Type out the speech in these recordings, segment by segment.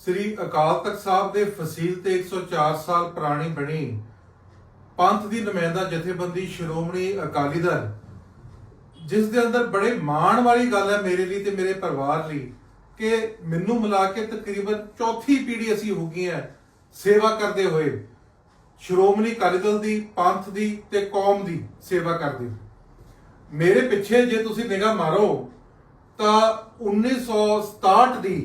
ਸ੍ਰੀ ਅਕਾਲ ਤਖਤ ਸਾਹਿਬ ਦੇ ਫਸੀਲ ਤੇ 104 ਸਾਲ ਪੁਰਾਣੀ ਬਣੀ ਪੰਥ ਦੀ ਨੁਮਾਇੰਦਾ ਜਥੇਬੰਦੀ ਸ਼੍ਰੋਮਣੀ ਅਕਾਲੀ ਦਲ, ਜਿਸ ਦੇ ਅੰਦਰ ਬੜੇ ਮਾਣ ਵਾਲੀ ਗੱਲ ਹੈ ਮੇਰੇ ਲਈ ਤੇ ਮੇਰੇ ਪਰਿਵਾਰ ਲਈ ਕਿ ਮੈਨੂੰ ਮਿਲਾ ਕੇ ਤਕਰੀਬਨ ਚੌਥੀ ਪੀੜ੍ਹੀ ਅਸੀਂ ਹੋ ਗਈ ਹੈ ਸੇਵਾ ਕਰਦੇ ਹੋਏ, ਸ਼੍ਰੋਮਣੀ ਅਕਾਲੀ ਦਲ ਦੀ, ਪੰਥ ਦੀ ਤੇ ਕੌਮ ਦੀ ਸੇਵਾ ਕਰਦੇ ਮੇਰੇ ਪਿੱਛੇ ਜੇ ਤੁਸੀਂ ਨਿਗਾਹ ਮਾਰੋ ਤਾਂ 1967 ਦੀ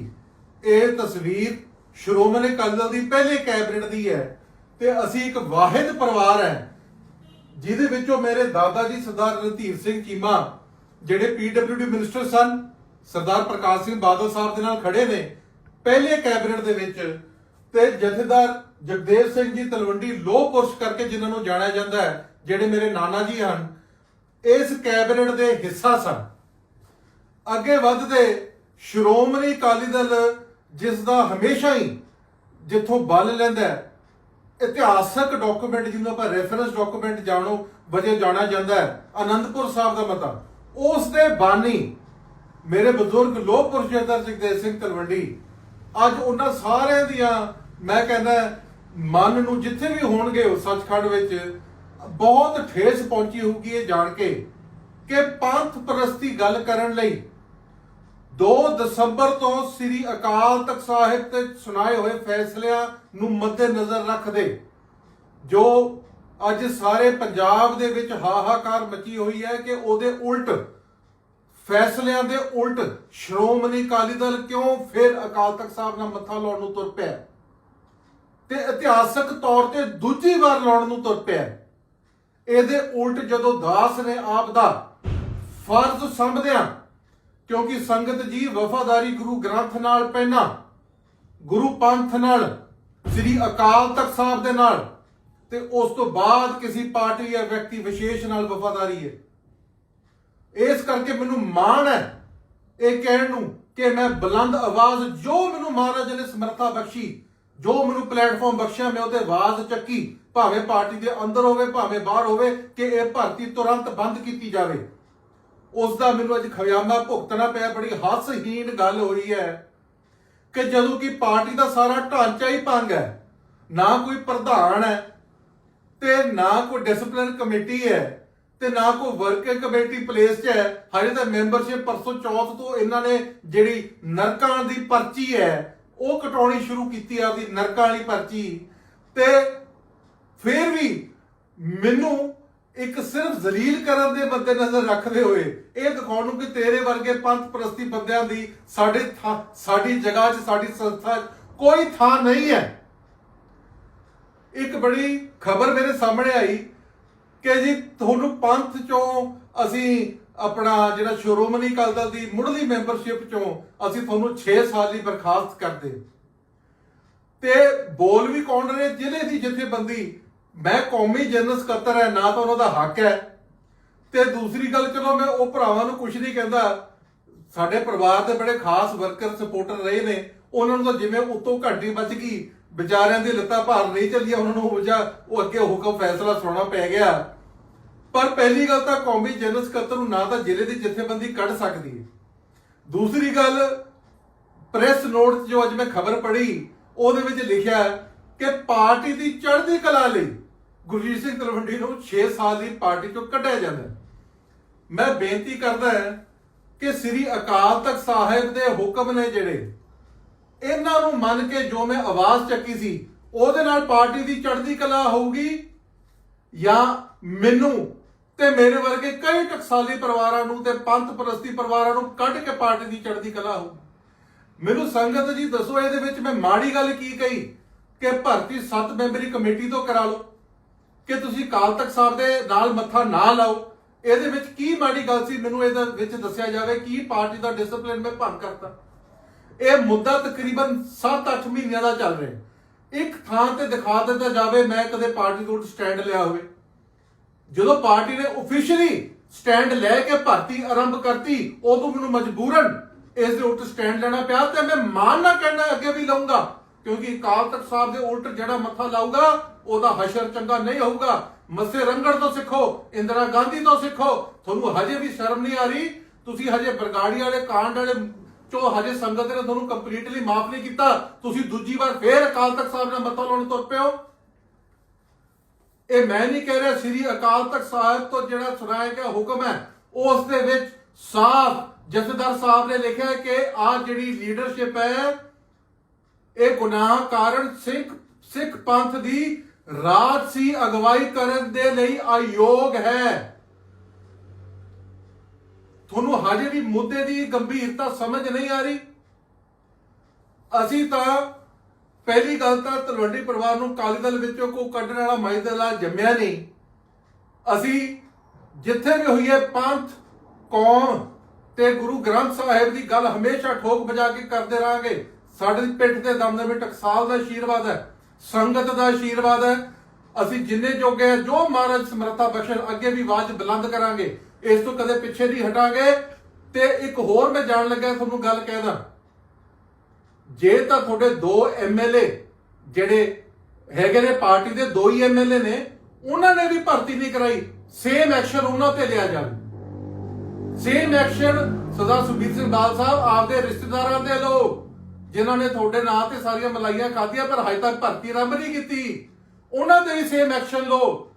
ਇਹ ਤਸਵੀਰ ਸ਼੍ਰੋਮਣੀ ਅਕਾਲੀ ਦਲ ਦੀ ਪਹਿਲੇ ਕੈਬਨਿਟ ਦੀ ਹੈ ਤੇ ਅਸੀਂ ਇੱਕ ਵਾਹਿਦ ਪਰਿਵਾਰ ਹੈ, ਜਿਹਦੇ ਵਿੱਚੋਂ ਮੇਰੇ ਦਾਦਾ ਜੀ ਸਰਦਾਰ ਰਣਧੀਰ ਸਿੰਘ ਚੀਮਾ, ਜਿਹੜੇ ਪੀਡਬਲਯੂਡੀ ਮਿਨਿਸਟਰ ਸਨ, ਸਰਦਾਰ ਪ੍ਰਕਾਸ਼ ਸਿੰਘ ਬਾਦਲ ਸਾਹਿਬ ਦੇ ਨਾਲ ਖੜੇ ਨੇ, ਪਹਿਲੇ ਕੈਬਨਿਟ ਦੇ ਵਿੱਚ। ਤੇ ਜਥੇਦਾਰ ਜਗਦੇਵ ਸਿੰਘ ਜੀ ਤਲਵੰਡੀ ਲੋਹ ਪੁਰਸ਼ ਕਰਕੇ ਜਿਨ੍ਹਾਂ ਨੂੰ ਜਾਣਿਆ ਜਾਂਦਾ ਹੈ, ਜਿਹੜੇ ਮੇਰੇ ਨਾਨਾ ਜੀ ਹਨ, ਇਸ ਕੈਬਨਿਟ ਦੇ ਹਿੱਸਾ ਸਨ। ਅੱਗੇ ਵੱਧਦੇ ਸ਼੍ਰੋਮਣੀ ਅਕਾਲੀ ਦਲ ਜਿਸ ਦਾ ਹਮੇਸ਼ਾ ਹੀ ਜਿੱਥੋਂ ਬਲ ਲੈਂਦਾ ਇਤਿਹਾਸਕ ਡਾਕੂਮੈਂਟ ਜਿਹਨੂੰ ਆਪਾਂ ਰੈਫਰੈਂਸ ਡਾਕੂਮੈਂਟ ਜਾਣੋ, ਵਜੇ ਜਾਣਿਆ ਜਾਂਦਾ ਹੈ, ਅਨੰਦਪੁਰ ਸਾਹਿਬ ਦਾ ਮਤਾ। ਉਸ ਦੇ ਬਾਨੀ ਮੇਰੇ ਬਜ਼ੁਰਗ ਲੋਹ ਪੁਰਸ਼ ਜਥੇਦਾਰ ਜਗਦੇਵ ਸਿੰਘ ਤਲਵੰਡੀ, ਅੱਜ ਉਹਨਾਂ ਸਾਰਿਆਂ ਦੀਆਂ ਮੈਂ ਕਹਿੰਦਾ ਮਨ ਨੂੰ ਜਿੱਥੇ ਵੀ ਹੋਣਗੇ ਉਹ ਸੱਚਖੰਡ ਵਿੱਚ, ਬਹੁਤ ਠੇਸ ਪਹੁੰਚੀ ਹੋਊਗੀ ਇਹ ਜਾਣ ਕੇ, ਕਿ ਪੰਥ ਪ੍ਰਸਤੀ ਗੱਲ ਕਰਨ ਲਈ 2 ਦਸੰਬਰ ਤੋਂ ਸ੍ਰੀ ਅਕਾਲ ਤਖਤ ਸਾਹਿਬ ਤੇ ਸੁਣਾਏ ਹੋਏ ਫੈਸਲਿਆਂ ਨੂੰ ਮੱਦੇਨਜ਼ਰ ਰੱਖਦੇ, ਜੋ ਅੱਜ ਸਾਰੇ ਪੰਜਾਬ ਦੇ ਵਿੱਚ ਹਾਹਾਕਾਰ ਮਚੀ ਹੋਈ ਹੈ ਕਿ ਉਹਦੇ ਉਲਟ, ਫੈਸਲਿਆਂ ਦੇ ਉਲਟ ਸ਼੍ਰੋਮਣੀ ਅਕਾਲੀ ਦਲ ਕਿਉਂ ਫਿਰ ਅਕਾਲ ਤਖਤ ਸਾਹਿਬ ਨਾਲ ਮੱਥਾ ਲਾਉਣ ਨੂੰ ਤੁਰ ਪਿਆ? ਤੇ ਇਤਿਹਾਸਕ ਤੌਰ ਤੇ ਦੂਜੀ ਵਾਰ ਲਾਉਣ ਨੂੰ ਤੁਰ ਪਿਆ। ਇਹਦੇ ਉਲਟ ਜਦੋਂ ਦਾਸ ਨੇ ਆਪ ਦਾ ਫਰਜ਼ ਸਮਝਦਿਆਂ ਕਿਉਂਕਿ ਸੰਗਤ ਜੀ ਵਫਾਦਾਰੀ ਗੁਰੂ ਗ੍ਰੰਥ ਨਾਲ ਪਹਿਨਾ ਗੁਰੂ ਪੰਥ ਨਾਲ, ਸ੍ਰੀ ਅਕਾਲ ਤਖਤ ਸਾਹਿਬ ਦੇ ਨਾਲ, ਤੇ ਉਸ ਤੋਂ ਬਾਅਦ ਕਿਸੇ ਪਾਰਟੀ ਜਾਂ ਵਿਅਕਤੀ ਵਿਸ਼ੇਸ਼ ਨਾਲ ਵਫਾਦਾਰੀ ਹੈ। ਇਸ ਕਰਕੇ ਮੈਨੂੰ ਮਾਣ ਹੈ ਇਹ ਕਹਿਣ ਨੂੰ ਕਿ ਮੈਂ ਬੁਲੰਦ ਆਵਾਜ਼ ਜੋ ਮੈਨੂੰ ਮਹਾਰਾਜ ਨੇ ਸਮਰੱਥਾ ਬਖਸ਼ੀ, ਜੋ ਮੈਨੂੰ ਪਲੇਟਫਾਰਮ ਬਖਸ਼ਿਆ, ਮੈਂ ਉਹਦੇ ਆਵਾਜ਼ ਚੱਕੀ, ਭਾਵੇਂ ਪਾਰਟੀ ਦੇ ਅੰਦਰ ਹੋਵੇ, ਭਾਵੇਂ ਬਾਹਰ ਹੋਵੇ, ਕਿ ਇਹ ਭਰਤੀ ਤੁਰੰਤ ਬੰਦ ਕੀਤੀ ਜਾਵੇ। ਉਸ ਦਾ ਮੈਨੂੰ ਅੱਜ ਖਿਆਮਾ ਭੁਗਤਣਾ ਪਿਆ, ਬੜੀ ਹਾਸਹੀਨ ਗੱਲ ਹੋਈ ਹੈ ਕਿ ਜਦੋਂ ਕਿ ਪਾਰਟੀ ਦਾ ਸਾਰਾ ਢਾਂਚਾ ਹੀ ਭੰਗ ਹੈ, ਨਾ ਕੋਈ ਪ੍ਰਧਾਨ ਹੈ ਤੇ ਨਾ ਕੋਈ ਡਿਸਪਲਿਨ ਕਮੇਟੀ ਹੈ ਤੇ ਨਾ ਕੋਈ ਵਰਕਿੰਗ ਕਮੇਟੀ ਪਲੇਸ 'ਚ ਹੈ। ਹਜੇ ਤਾਂ ਮੈਂਬਰਸ਼ਿਪ ਪਰਸੋਂ ਚੌਥ ਤੋਂ ਇਹਨਾਂ ਨੇ ਜਿਹੜੀ ਨਰਕਾਂ ਦੀ ਪਰਚੀ ਹੈ, ਉਹ ਕਟਾਉਣੀ ਸ਼ੁਰੂ ਕੀਤੀ ਆਪਦੀ ਨਰਕਾਂ ਵਾਲੀ ਪਰਚੀ ਤੇ ਫਿਰ ਵੀ ਮੈਨੂੰ ਇੱਕ ਸਿਰਫ ਜ਼ਲੀਲ ਕਰਨ ਦੇ ਮੱਦੇ ਨਜ਼ਰ ਰੱਖਦੇ ਹੋਏ, ਇਹ ਦਿਖਾਉਣ ਨੂੰ ਕਿ ਤੇਰੇ ਵਰਗੇ ਪੰਥ ਪ੍ਰਸਤੀ ਬੰਦਿਆਂ ਦੀ ਸਾਡੇ ਥਾਂ, ਸਾਡੀ ਜਗ੍ਹਾ 'ਚ, ਸਾਡੀ ਸੰਸਥਾ 'ਚ ਕੋਈ ਥਾਂ ਨਹੀਂ ਹੈ। ਇੱਕ ਬੜੀ ਖਬਰ ਮੇਰੇ ਸਾਹਮਣੇ ਆਈ ਕਿ ਜੀ ਤੁਹਾਨੂੰ ਪੰਥ ਚੋਂ ਅਸੀਂ ਆਪਣਾ ਜਿਹੜਾ ਸ਼੍ਰੋਮਣੀ ਅਕਾਲੀ ਦਲ ਦੀ ਮੁੱਢਲੀ ਮੈਂਬਰਸ਼ਿਪ ਚੋਂ ਅਸੀਂ ਤੁਹਾਨੂੰ 6 ਸਾਲ ਲਈ ਬਰਖਾਸਤ ਕਰਦੇ। ਤੇ ਬੋਲ ਵੀ ਕੌਣ ਰਹੇ? ਜ਼ਿਲ੍ਹੇ ਦੀ ਜਥੇਬੰਦੀ ਮੈਂ ਕੌਮੀ ਜਨਰਲ ਸਕੱਤਰ ਹੈ, ਨਾ ਤਾਂ ਉਹਨਾਂ ਦਾ ਹੱਕ ਹੈ। ਤੇ ਦੂਸਰੀ ਗੱਲ, ਚਲੋ ਮੈਂ ਉਹ ਭਰਾਵਾਂ ਨੂੰ ਕੁਝ ਨਹੀਂ ਕਹਿੰਦਾ। ਸਾਡੇ ਪਰਿਵਾਰ ਦੇ ਬੜੇ ਖਾਸ ਵਰਕਰ, ਸਪੋਰਟਰ ਰਹੇ ਨੇ। ਉਹਨਾਂ ਨੂੰ ਤਾਂ ਜਿਵੇਂ ਉਤੋਂ ਘੰਟੀ ਵੱਜ ਗਈ, ਵਿਚਾਰਿਆਂ ਦੀ ਲੱਤਾਂ ਭਾਰ ਨਹੀਂ ਚੱਲੀਆਂ, ਉਹਨਾਂ ਨੂੰ ਉਹ ਜਾ ਉਹ ਅੱਗੇ ਹੁਕਮ ਫੈਸਲਾ ਸੁਣਾਉਣਾ ਪੈ ਗਿਆ। ਪਰ ਪਹਿਲੀ ਗੱਲ ਤਾਂ ਕੌਮੀ ਜਨਰਲ ਸਕੱਤਰ ਨੂੰ ਨਾ ਤਾਂ ਜ਼ਿਲ੍ਹੇ ਦੀ ਜਥੇਬੰਦੀ ਕੱਢ ਸਕਦੀ ਹੈ। ਦੂਸਰੀ ਗੱਲ, ਪ੍ਰੈਸ ਨੋਟ ਜੋ ਅੱਜ ਮੈਂ ਖਬਰ ਪੜ੍ਹੀ, ਉਹਦੇ ਵਿੱਚ ਲਿਖਿਆ ਕਿ ਪਾਰਟੀ ਦੀ ਚੜ੍ਹਦੀ ਕਲਾ ਲਈ ਗੁਰਜੀਤ ਸਿੰਘ ਤਲਵੰਡੀ ਨੂੰ 6 ਸਾਲ ਦੀ ਪਾਰਟੀ ਚੋਂ ਕੱਢਿਆ ਜਾਂਦਾ ਮੈਂ ਬੇਨਤੀ ਕਰਦਾ ਕਿ ਸ੍ਰੀ ਅਕਾਲ ਤਖਤ ਸਾਹਿਬ ਦੇ ਹੁਕਮ ਨੇ ਜਿਹੜੇ, ਇਹਨਾਂ ਨੂੰ ਮੰਨ ਕੇ ਜੋ ਮੈਂ ਆਵਾਜ਼ ਚੱਕੀ ਸੀ, ਉਹਦੇ ਨਾਲ ਪਾਰਟੀ ਦੀ ਚੜ੍ਹਦੀ ਕਲਾ ਹੋਊਗੀ ਜਾਂ ਮੈਨੂੰ ਤੇ ਮੇਰੇ ਵਰਗੇ ਕਈ ਟਕਸਾਲੀ ਪਰਿਵਾਰਾਂ ਨੂੰ ਤੇ ਪੰਥ ਪ੍ਰਸਤੀ ਪਰਿਵਾਰਾਂ ਨੂੰ ਕੱਢ ਕੇ ਪਾਰਟੀ ਦੀ ਚੜ੍ਹਦੀ ਕਲਾ ਹੋਊ। ਮੈਨੂੰ ਸੰਗਤ ਜੀ ਦੱਸੋ, ਇਹਦੇ ਵਿੱਚ ਮੈਂ ਮਾੜੀ ਗੱਲ ਕੀ ਕਹੀ? ਕਿ ਭਰਤੀ 7 ਮੈਂਬਰੀ ਕਮੇਟੀ ਤੋਂ ਕਰਾ ਲਓ। ਕਿ ਤੁਸੀਂ ਕਾਲ ਤਖਤ ਸਾਹਿਬ ਦੇ ਨਾਲ ਮੱਥਾ ਨਾ ਲਾਓ। ਇਹਦੇ ਵਿੱਚ ਕੀ ਮਾੜੀ ਗੱਲ ਸੀ ਮੈਨੂੰ ਇਹਦੇ ਵਿੱਚ ਦੱਸਿਆ ਜਾਵੇ, ਕੀ ਪਾਰਟੀ ਦਾ ਡਿਸਪਲਿਨ ਮੈਂ ਭੰਗ ਕਰਤਾ। ਇਹ ਮੁੱਦਾ ਤਕਰੀਬਨ 7-8 ਮਹੀਨਿਆਂ ਦਾ ਚੱਲ ਰਿਹਾ ਇੱਕ ਥਾਂ ਤੇ ਦਿਖਾ ਦਿੱਤਾ ਜਾਵੇ, ਮੈਂ ਕਦੇ ਪਾਰਟੀ ਤੋਂ ਸਟੈਂਡ ਲਿਆ ਹੋਵੇ। ਜਦੋਂ ਪਾਰਟੀ ਨੇ ਅਫੀਸ਼ੀਅਲੀ ਸਟੈਂਡ ਲੈ ਕੇ ਭਰਤੀ, ਆਰੰਭ ਕਰਤੀ, ਉਦੋਂ ਮੈਨੂੰ ਮਜਬੂਰਨ ਇਸ ਦੇ ਉਲਟ ਸਟੈਂਡ ਲੈਣਾ ਪਿਆ ਤੇ ਮੈਂ ਮਾਨ ਨਾ ਕਹਿਣਾ ਅੱਗੇ ਵੀ ਲਊਂਗਾ, ਕਿਉਂਕਿ ਅਕਾਲ ਤਖਤ ਸਾਹਿਬ ਦੇ ਉਲਟ ਜਿਹੜਾ ਮੱਥਾ ਲਾਊਗਾ ਉਹਦਾ ਹਸ਼ਰ ਚੰਗਾ ਨਹੀਂ ਹੋਊਗਾ। ਮਸੇ ਰੰਗੜ ਤੋਂ ਸਿੱਖੋ, ਇੰਦਰਾ ਗਾਂਧੀ ਤੋਂ ਸਿੱਖੋ। ਤੁਹਾਨੂੰ ਹਜੇ ਵੀ ਸ਼ਰਮ ਨਹੀਂ ਆ ਰਹੀ? ਤੁਸੀਂ ਹਜੇ ਬਰਗਾੜੀ ਵਾਲੇ, ਕਾਂਡ ਵਾਲੇ, ਚੋ ਹਜੇ ਸੰਗਤ ਨੇ ਤੁਹਾਨੂੰ ਕੰਪਲੀਟਲੀ ਮਾਫ ਨਹੀਂ ਕੀਤਾ? ਤੁਸੀਂ ਦੂਜੀ ਵਾਰ ਫੇਰ ਅਕਾਲ ਤਖਤ ਸਾਹਿਬ ਨਾਲ ਮੱਥਾ ਲਾਉਣ ਤੁਰ ਪਿਓ ਇਹ ਮੈਂ ਨਹੀਂ ਕਹਿ ਰਿਹਾ, ਸ੍ਰੀ ਅਕਾਲ ਤਖਤ ਸਾਹਿਬ ਤੋਂ ਜਿਹੜਾ ਸੁਣਾਇਆ ਗਿਆ ਹੁਕਮ ਹੈ, ਉਸ ਦੇ ਵਿੱਚ ਸਾਫ਼ ਜਥੇਦਾਰ ਸਾਹਿਬ ਨੇ ਲਿਖਿਆ ਹੈ ਕਿ ਆ ਜਿਹੜੀ ਲੀਡਰਸ਼ਿਪ ਹੈ, ਇਹ ਗੁਨਾਹ ਕਾਰਨ ਸਿੱਖ ਸਿੱਖ ਪੰਥ ਦੀ ਰਾਜ ਸੀ, ਅਗਵਾਈ ਕਰਨ ਦੇ ਲਈ ਆਯੋਗ ਹੈ। ਤੁਹਾਨੂੰ ਹਜੇ ਵੀ ਮੁੱਦੇ ਦੀ ਗੰਭੀਰਤਾ ਸਮਝ ਨਹੀਂ ਆ ਰਹੀ। ਅਸੀਂ ਤਾਂ ਪਹਿਲੀ ਗੱਲ ਤਾਂ ਤਲਵੰਡੀ ਪਰਿਵਾਰ ਨੂੰ ਕਾਲੀ ਦਲ ਵਿੱਚੋਂ ਕੋ ਕੱਢਣ ਵਾਲਾ ਮਾਈਦਲਾ ਜੰਮਿਆ ਨਹੀਂ। ਅਸੀਂ ਜਿੱਥੇ ਵੀ ਹੋਈਏ, ਪੰਥ, ਕੌਮ ਤੇ ਗੁਰੂ ਗ੍ਰੰਥ ਸਾਹਿਬ ਦੀ ਗੱਲ ਹਮੇਸ਼ਾ ਠੋਕ ਵਜਾ ਕੇ ਕਰਦੇ ਰਹਾਂਗੇ। ਸਾਡੇ ਪਿੱਠ ਤੇ ਦਮਦਮੇ ਟਕਸਾਲ ਦਾ ਆਸ਼ੀਰਵਾਦ ਹੈ। ਸੰਗਤ ਦਾ ਆਸ਼ੀਰਵਾਦ ਹੈ। ਅਸੀਂ ਜਿੰਨੇ ਜੋਗੇ ਹਾਂ, ਜੋ ਮਹਾਰਾਜ ਸਮਰੱਥਾ ਬਖਸ਼ਣ ਅੱਗੇ ਵੀ ਆਵਾਜ਼ ਬੁਲੰਦ ਕਰਾਂਗੇ। ਇਸ ਤੋਂ ਕਦੇ ਪਿੱਛੇ ਨਹੀਂ ਹਟਾਂਗੇ। ਤੇ ਇੱਕ ਹੋਰ ਮੈਂ ਜਾਣ ਲੱਗਾ ਤੁਹਾਨੂੰ ਗੱਲ ਕਹਿਦਾ ਜੇ ਤਾਂ ਤੁਹਾਡੇ ਦੋ ਐਮਐਲਏ ਜਿਹੜੇ ਹੈਗੇ ਨੇ ਪਾਰਟੀ ਦੇ ਦੋ ਹੀ ਐਮਐਲਏ ਨੇ ਉਹਨਾਂ ਨੇ ਵੀ ਭਰਤੀ ਨਹੀਂ ਕਰਾਈ। ਸੇਮ ਐਕਸ਼ਨ ਉਹਨਾਂ ਤੇ ਲਿਆ ਜਾਵੇ। ਸੇਮ ਐਕਸ਼ਨ ਸਰਦਾਰ ਸੁਖਬੀਰ ਸਿੰਘ ਬਾਦਲ ਸਾਹਿਬ ਆਪਦੇ ਰਿਸ਼ਤੇਦਾਰਾਂ ਤੇ ਲੋ ਜਿਨ੍ਹਾਂ ਨੇ ਤੁਹਾਡੇ ਨਾਂ ਤੇ ਸਾਰੀਆਂ ਮਲਾਈਆਂ ਖਾਧੀਆਂ, ਪਰ ਹਜੇ ਤੱਕ ਭਰਤੀ ਆਰੰਭ ਨਹੀਂ ਕੀਤੀ। ਉਹਨਾਂ ਤੇ ਵੀ ਸੇਮ ਐਕਸ਼ਨ ਲੋ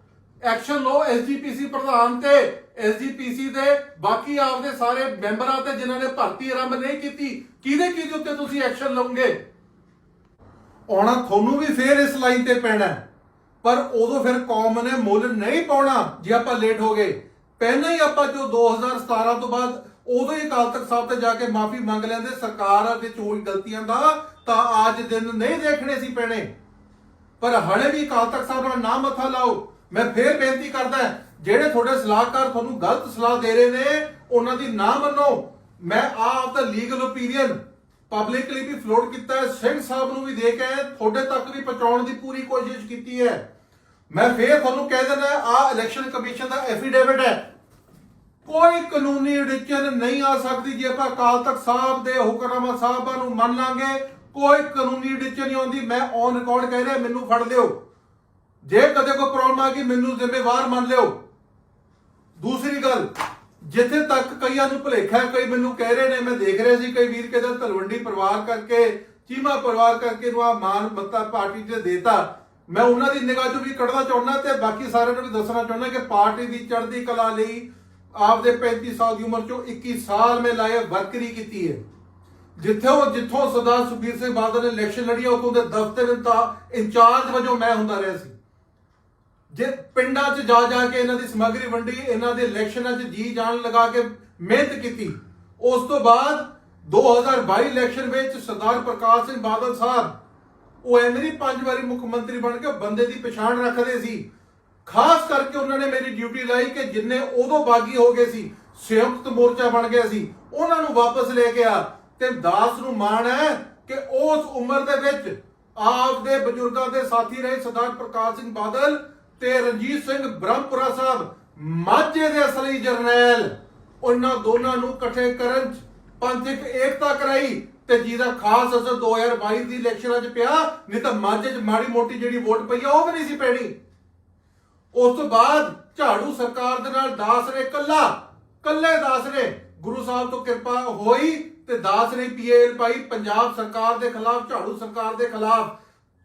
ਐਕਸ਼ਨ ਲੋ ਐਸਜੀਪੀਸੀ ਪ੍ਰਧਾਨ ਤੇ ਐਸਜੀਪੀਸੀ ਦੇ, ਬਾਕੀ ਆਪਦੇ ਸਾਰੇ ਮੈਂਬਰਾਂ ਤੇ ਜਿਨ੍ਹਾਂ ਨੇ ਭਰਤੀ ਆਰੰਭ ਨਹੀਂ ਕੀਤੀ। ਕਿਹਦੇ ਕਿਹਦੇ ਉੱਤੇ ਤੁਸੀਂ ਐਕਸ਼ਨ ਲਓਗੇ? ਆਉਣਾ ਤੁਹਾਨੂੰ ਵੀ ਫੇਰ ਇਸ ਲਾਈਨ ਤੇ ਪੈਣਾ ਪਰ ਉਦੋਂ ਫਿਰ ਕੌਮ ਨੇ ਮੁੱਲ ਨਹੀਂ ਪਾਉਣਾ, ਜੇ ਆਪਾਂ ਲੇਟ ਹੋ ਗਏ। ਪਹਿਲਾਂ ਹੀ ਆਪਾਂ ਜੋ 2017 ਤੋਂ ਬਾਅਦ ਉਦੋਂ ਹੀ ਅਕਾਲ ਤਖਤ ਸਾਹਿਬ ਤੇ ਜਾ ਕੇ ਮਾਫੀ ਮੰਗ ਲੈਂਦੇ, ਸਰਕਾਰ ਦੇ ਚੋਈ ਗਲਤੀਆਂ ਦਾ ਤਾਂ ਅੱਜ ਦਿਨ ਨਹੀਂ ਦੇਖਣੇ ਸੀ ਪੈਣੇ। ਪਰ ਹਲੇ ਵੀ ਅਕਾਲ ਤਖਤ ਸਾਹਿਬ ਨਾਲ ਨਾ ਮੱਥਾ ਲਾਓ, ਮੈਂ ਫੇਰ ਬੇਨਤੀ ਕਰਦਾ ਜਿਹੜੇ ਤੁਹਾਡੇ ਸਲਾਹਕਾਰ ਤੁਹਾਨੂੰ ਗਲਤ ਸਲਾਹ ਦੇ ਰਹੇ ਨੇ, ਉਹਨਾਂ ਦੀ ਨਾ ਮੰਨੋ। ਮੈਂ ਆਪ ਦਾ ਲੀਗਲ ਓਪੀਨੀਅਨ ਪਬਲਿਕਲੀ ਵੀ ਫਲੋਟ ਕੀਤਾ ਹੈ, ਸਿੰਘ ਸਾਹਿਬ ਨੂੰ ਵੀ ਦੇ ਕੇ ਤੁਹਾਡੇ ਤੱਕ ਵੀ ਪਹੁੰਚਾਉਣ ਦੀ ਪੂਰੀ ਕੋਸ਼ਿਸ਼ ਕੀਤੀ ਹੈ। ਮੈਂ ਫੇਰ ਤੁਹਾਨੂੰ ਕਹਿ ਦਿੰਦਾ ਆ ਇਲੈਕਸ਼ਨ ਕਮਿਸ਼ਨ ਦਾ ਐਫੀਡੇਵਿਟ ਹੈ। ਕੋਈ ਕਾਨੂੰਨੀ ਅੜਿੱਚਨ ਨਹੀਂ ਆ ਸਕਦੀ ਜੇ ਆਪਾਂ ਅਕਾਲ ਤਖਤ ਸਾਹਿਬ ਦੇ ਹੁਕਮਨਾਮਾ ਸਾਹਿਬਾਂ ਨੂੰ ਮੰਨ ਲਾਂਗੇ। ਕੋਈ ਕਾਨੂੰਨੀ ਅੜਿੱਚਨ ਨਹੀਂ ਆਉਂਦੀ। ਮੈਂ ਔਨ ਰਿਕਾਰਡ ਕਹਿ ਰਿਹਾ, ਮੈਨੂੰ ਫੜ ਲਿਓ। ਜੇ ਕਦੇ ਕੋਈ ਪ੍ਰੋਬਲਮ ਆ ਗਈ, ਮੈਨੂੰ ਜ਼ਿੰਮੇਵਾਰ ਮੰਨ ਲਿਓ। ਦੂਸਰੀ ਗੱਲ, ਜਿੱਥੇ ਤੱਕ ਕਈਆਂ ਨੂੰ ਭੁਲੇਖਾ ਹੈ, ਕਈ ਮੈਨੂੰ ਕਹਿ ਰਹੇ ਨੇ, ਮੈਂ ਦੇਖ ਰਿਹਾ ਸੀ, ਕਈ ਵੀਰ ਕਹਿੰਦੇ ਤਲਵੰਡੀ ਪਰਿਵਾਰ ਕਰਕੇ, ਚੀਮਾ ਪਰਿਵਾਰ ਕਰਕੇ ਨੂੰ ਆ ਮਾਨ ਮੱਤਾ ਪਾਰਟੀ 'ਚ ਦੇਤਾ। ਮੈਂ ਉਹਨਾਂ ਦੀ ਨਿਗਾਹ 'ਚੋਂ ਵੀ ਕੱਢਣਾ ਚਾਹੁੰਦਾ ਤੇ ਬਾਕੀ ਸਾਰਿਆਂ ਨੂੰ ਵੀ ਦੱਸਣਾ ਚਾਹੁੰਦਾ ਕਿ ਪਾਰਟੀ ਦੀ ਚੜ੍ਹਦੀ ਕਲਾ ਲਈ ਆਪਦੇ 35 ਸਾਲ ਦੀ ਉਮਰ 'ਚੋਂ 21 ਸਾਲ ਮੈਂ ਲਾਇਆ ਵਰਕਰੀ ਕੀਤੀ ਹੈ। ਜਿੱਥੇ ਉਹ ਜਿੱਥੋਂ ਸਰਦਾਰ ਸੁਖਬੀਰ ਸਿੰਘ ਬਾਦਲ ਨੇ ਇਲੈਕਸ਼ਨ ਲੜੀ ਆ, ਦੇ ਦਫ਼ਤਰ ਦਾ ਇੰਚਾਰਜ ਵਜੋਂ ਮੈਂ ਹੁੰਦਾ ਰਿਹਾ ਸੀ। ਜੇ ਪਿੰਡਾਂ 'ਚ ਜਾ ਜਾ ਕੇ ਇਹਨਾਂ ਦੀ ਸਮੱਗਰੀ ਵੰਡੀ ਇਹਨਾਂ ਦੇ ਇਲੈਕਸ਼ਨਾਂ 'ਚ ਜੀ ਜਾਨ ਲਗਾ ਕੇ ਮਿਹਨਤ ਕੀਤੀ ਉਸ ਤੋਂ ਬਾਅਦ 2022 ਇਲੈਕਸ਼ਨ ਵਿੱਚ ਸਰਦਾਰ ਪ੍ਰਕਾਸ਼ ਸਿੰਘ ਬਾਦਲ ਸਾਹਿਬ ਉਹ ਐਮਰੀ ਪੰਜ ਵਾਰੀ ਮੁੱਖ ਮੰਤਰੀ ਬਣ ਕੇ ਬੰਦੇ ਦੀ ਪਛਾਣ ਰੱਖਦੇ ਸੀ। ਖਾਸ ਕਰਕੇ ਉਹਨਾਂ ਨੇ ਮੇਰੀ ਡਿਊਟੀ ਲਾਈ ਕਿ ਜਿੰਨੇ ਉਦੋਂ ਬਾਗੀ ਹੋ ਗਏ ਸੀ, ਸੰਯੁਕਤ ਮੋਰਚਾ ਬਣ ਗਿਆ ਸੀ, ਉਹਨਾਂ ਨੂੰ ਵਾਪਸ ਲੈ ਕੇ ਆ। ਤੇ ਦਾਸ ਨੂੰ ਮਾਣ ਹੈ ਕਿ ਉਸ ਉਮਰ ਦੇ ਵਿੱਚ ਆਪ ਬਜ਼ੁਰਗਾਂ ਦੇ ਸਾਥੀ ਰਹੇ ਸਰਦਾਰ ਪ੍ਰਕਾਸ਼ ਸਿੰਘ ਬਾਦਲ ਤੇ ਰਣਜੀਤ ਸਿੰਘ ਬ੍ਰਹਮਪੁਰਾ ਸਾਹਿਬ, ਮਾਝੇ ਦੇ ਅਸਲੀ ਜਰਨੈਲ। ਉਹਨਾਂ ਦੋਨਾਂ ਨੂੰ ਇਕੱਠੇ ਕਰਨ 'ਚ ਪੰਥਕ ਏਕਤਾ ਕਰਾਈ ਤੇ ਜਿਹਦਾ ਖਾਸ ਅਸਰ 2022 ਦੀ ਇਲੈਕਸ਼ਨਾਂ 'ਚ ਪਿਆ, ਨਹੀਂ ਤਾਂ ਮਾਝੇ 'ਚ ਮਾੜੀ ਮੋਟੀ ਜਿਹੜੀ ਵੋਟ ਪਈ ਆ, ਉਹ ਵੀ ਨਹੀਂ ਸੀ ਪੈਣੀ। ਉਸ ਤੋਂ ਬਾਅਦ ਝਾੜੂ ਸਰਕਾਰ ਦੇ ਨਾਲ ਦਾਸ ਨੇ ਕੱਲਾ, ਕੱਲੇ ਦਾਸ ਗੁਰੂ ਸਾਹਿਬ ਤੋਂ ਕਿਰਪਾ ਹੋਈ ਤੇ ਦਾਸ ਨੇ ਪੀਏਐਲ ਪਾਈ। ਪੰਜਾਬ ਸਰਕਾਰ ਦੇ ਖਿਲਾਫ, ਝਾੜੂ ਸਰਕਾਰ ਦੇ ਖਿਲਾਫ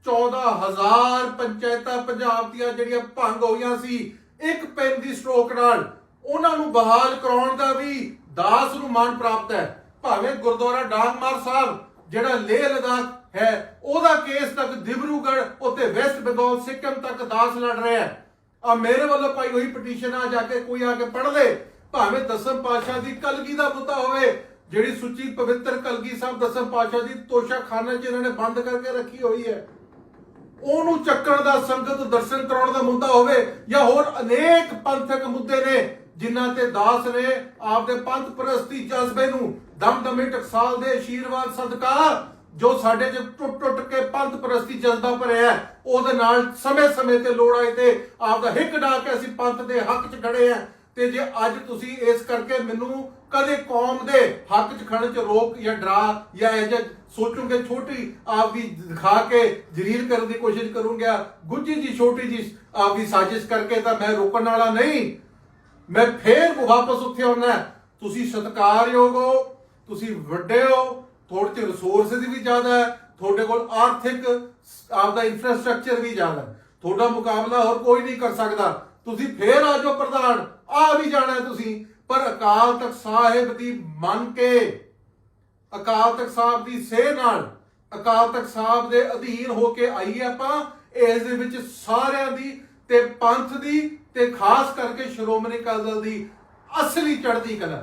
14000 ਪੰਚਾਇਤਾਂ ਪੰਜਾਬ ਦੀਆਂ ਜਿਹੜੀਆਂ ਭੰਗ ਹੋਈਆਂ ਸੀ, ਇੱਕ ਪੈਨ ਦੀ ਸਟ੍ਰੋਕ ਨਾਲ ਉਹਨਾਂ ਨੂੰ ਬਹਾਲ ਕਰਾਉਣ ਦਾ ਵੀ ਦਾਸ ਨੂੰ ਮਾਣ ਪ੍ਰਾਪਤ ਹੈ। ਭਾਵੇਂ ਗੁਰਦੁਆਰਾ ਡਾਂਗਮਾਰ ਸਾਹਿਬ, ਜਿਹੜਾ ਲੇਹ ਲਦਾਖ ਹੈ, ਉਹਦਾ ਕੇਸ ਤੱਕ ਦਿਬਰੂਗੜ੍ਹ ਉੱਤੇ ਵੈਸਟ ਬੰਗਾਲ ਸਿੱਕਮ ਤੱਕ ਦਾਸ ਲੜ ਰਿਹਾ ਹੈ। ਆ ਮੇਰੇ ਵੱਲੋਂ ਪਾਈ ਹੋਈ ਪਟੀਸ਼ਨ ਆ ਜਾ ਕੇ ਕੋਈ ਆ ਕੇ ਪੜ੍ਹ ਲੇ। ਭਾਵੇਂ ਦਸਮ ਪਾਤਸ਼ਾਹ ਦੀ ਕਲਗੀ ਦਾ ਮੁੱਦਾ ਹੋਵੇ, ਜਿਹੜੀ ਸੁੱਚੀ ਪਵਿੱਤਰ ਕਲਗੀ ਸਾਹਿਬ ਦਸਮ ਪਾਤਸ਼ਾਹ ਦੀ ਤੋਸ਼ਾ 'ਚ ਇਹਨਾਂ ਨੇ ਬੰਦ ਕਰਕੇ ਰੱਖੀ ਹੋਈ ਹੈ। ਉਹਨੂੰ ਚੱਕਣ ਦਾ ਸੰਗਤ ਦਰਸ਼ਨ ਕਰਾਉਣ ਦਾ ਮੁੱਦਾ ਹੋਵੇ ਜਾਂ ਹੋਰ ਅਨੇਕ ਪੰਥਕ ਮੁੱਦੇ ਨੇ, ਜਿਨ੍ਹਾਂ ਤੇ ਦਾਸ ਨੇ ਆਪਦੇ ਪੰਥ ਪ੍ਰਸਤੀ ਜਜ਼ਬੇ ਨੂੰ ਦਮਦਮੇ ਟਕਸਾਲ ਦੇ ਆਸ਼ੀਰਵਾਦ ਸਦਕਾ ਜੋ ਸਾਡੇ ਚ ਟੁੱਟ ਟੁੱਟ ਕੇ ਪੰਥ ਪ੍ਰਸਤੀ ਜਜ਼ਬਾ ਭਰਿਆ ਉਹਦੇ ਨਾਲ ਸਮੇਂ-ਸਮੇਂ ਤੇ ਲੋੜ ਆਏ ਤੇ ਆਪਦਾ ਹਿੱਕ ਡਾ ਕੇ ਅਸੀਂ ਪੰਥ ਦੇ ਹੱਕ 'ਚ ਖੜੇ ਆ ਤੇ ਜੇ ਅੱਜ ਤੁਸੀਂ ਇਸ ਕਰਕੇ ਮੈਨੂੰ ਕਦੇ ਕੌਮ ਦੇ ਹੱਕ 'ਚ ਖੜਨ 'ਚ ਰੋਕ ਜਾਂ ਡਰਾ ਜਾਂ ਇਹ ਜਿਹਾ ਸੋਚੂਗੇ, ਛੋਟੀ ਆਪ ਦੀ ਦਿਖਾ ਕੇ ਜਲੀਲ ਕਰਨ ਦੀ ਕੋਸ਼ਿਸ਼ ਕਰੂੰਗਾ ਗੁੱਜੀ ਜੀ, ਛੋਟੀ ਜੀ ਆਪਦੀ ਸਾਜ਼ਿਸ਼ ਕਰਕੇ ਤਾਂ ਮੈਂ ਰੋਕਣ ਵਾਲਾ ਨਹੀਂ। ਮੈਂ ਫੇਰ ਵਾਪਸ ਉੱਥੇ ਆਉਣਾ ਤੁਸੀਂ ਸਤਿਕਾਰਯੋਗ ਹੋ, ਤੁਸੀਂ ਵੱਡੇ ਹੋ ਤੁਹਾਡੇ ਚ ਰਿਸੋਰਸਸ ਵੀ ਜ਼ਿਆਦਾ ਹੈ, ਤੁਹਾਡੇ ਕੋਲ ਆਰਥਿਕ, ਆਪਦਾ ਇਨਫਰਾਸਟ੍ਰਕਚਰ ਵੀ ਜ਼ਿਆਦਾ ਹੈ। ਤੁਹਾਡਾ ਮੁਕਾਬਲਾ ਹੋਰ ਕੋਈ ਨਹੀਂ ਕਰ ਸਕਦਾ। ਤੁਸੀਂ ਫੇਰ ਆ ਜਾਓ ਪ੍ਰਧਾਨ, ਆ ਵੀ ਜਾਣਾ ਤੁਸੀਂ। ਪਰ ਅਕਾਲ ਤਖਤ ਸਾਹਿਬ ਦੀ ਮੰਨ ਕੇ, ਅਕਾਲ ਤਖਤ ਸਾਹਿਬ ਦੀ ਸੇਹ ਨਾਲ, ਅਕਾਲ ਤਖਤ ਸਾਹਿਬ ਦੇ ਅਧੀਨ ਹੋ ਕੇ ਆਈਏ ਆਪਾਂ, ਇਸ ਦੇ ਵਿੱਚ ਸਾਰਿਆਂ ਦੀ ਤੇ ਪੰਥ ਦੀ ਤੇ ਖਾਸ ਕਰਕੇ ਸ਼੍ਰੋਮਣੀ ਅਕਾਲੀ ਦਲ ਦੀ ਅਸਲੀ ਚੜ੍ਹਦੀ ਕਲਾ।